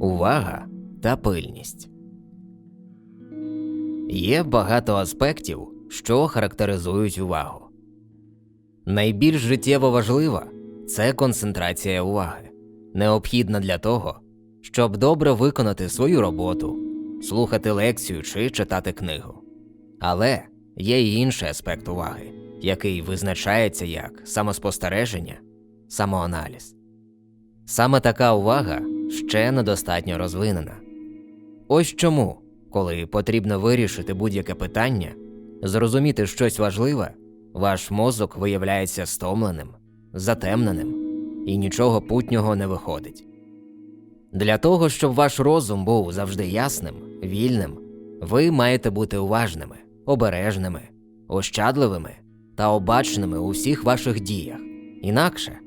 увага та пильність. Є багато аспектів, що характеризують увагу. Найбільш життєво важлива це концентрація уваги, необхідна для того, щоб добре виконати свою роботу, слухати лекцію чи читати книгу. Але є й інший аспект уваги, який визначається як самоспостереження, самоаналіз. Саме така увага ще недостатньо розвинена. Ось чому, коли потрібно вирішити будь-яке питання, зрозуміти щось важливе, ваш мозок виявляється стомленим, затемненим і нічого путнього не виходить. Для того, щоб ваш розум був завжди ясним, вільним, ви маєте бути уважними, обережними, ощадливими та обачними у всіх ваших діях. Інакше,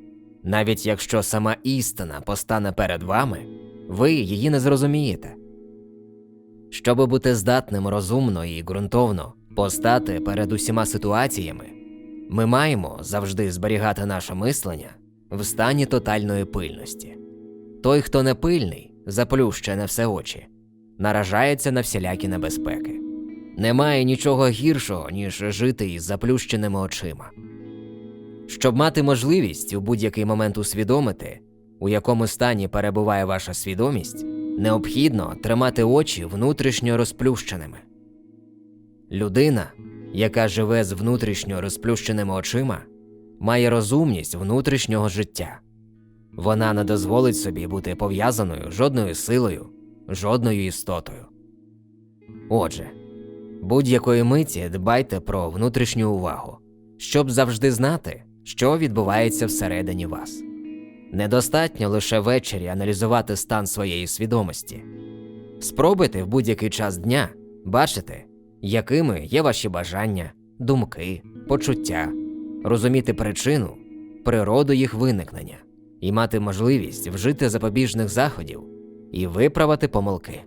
навіть якщо сама істина постане перед вами, ви її не зрозумієте. Щоби бути здатним розумно і ґрунтовно постати перед усіма ситуаціями, ми маємо завжди зберігати наше мислення в стані тотальної пильності. Той, хто не пильний, заплющує на все очі, наражається на всілякі небезпеки. Немає нічого гіршого, ніж жити із заплющеними очима. Щоб мати можливість у будь-який момент усвідомити, у якому стані перебуває ваша свідомість, необхідно тримати очі внутрішньо розплющеними. Людина, яка живе з внутрішньо розплющеними очима, має розумність внутрішнього життя. Вона не дозволить собі бути пов'язаною жодною силою, жодною істотою. Отже, будь-якої миті дбайте про внутрішню увагу, щоб завжди знати, що відбувається всередині вас. Недостатньо лише ввечері аналізувати стан своєї свідомості. Спробуйте в будь-який час дня бачити, якими є ваші бажання, думки, почуття, розуміти причину, природу їх виникнення і мати можливість вжити запобіжних заходів і виправити помилки.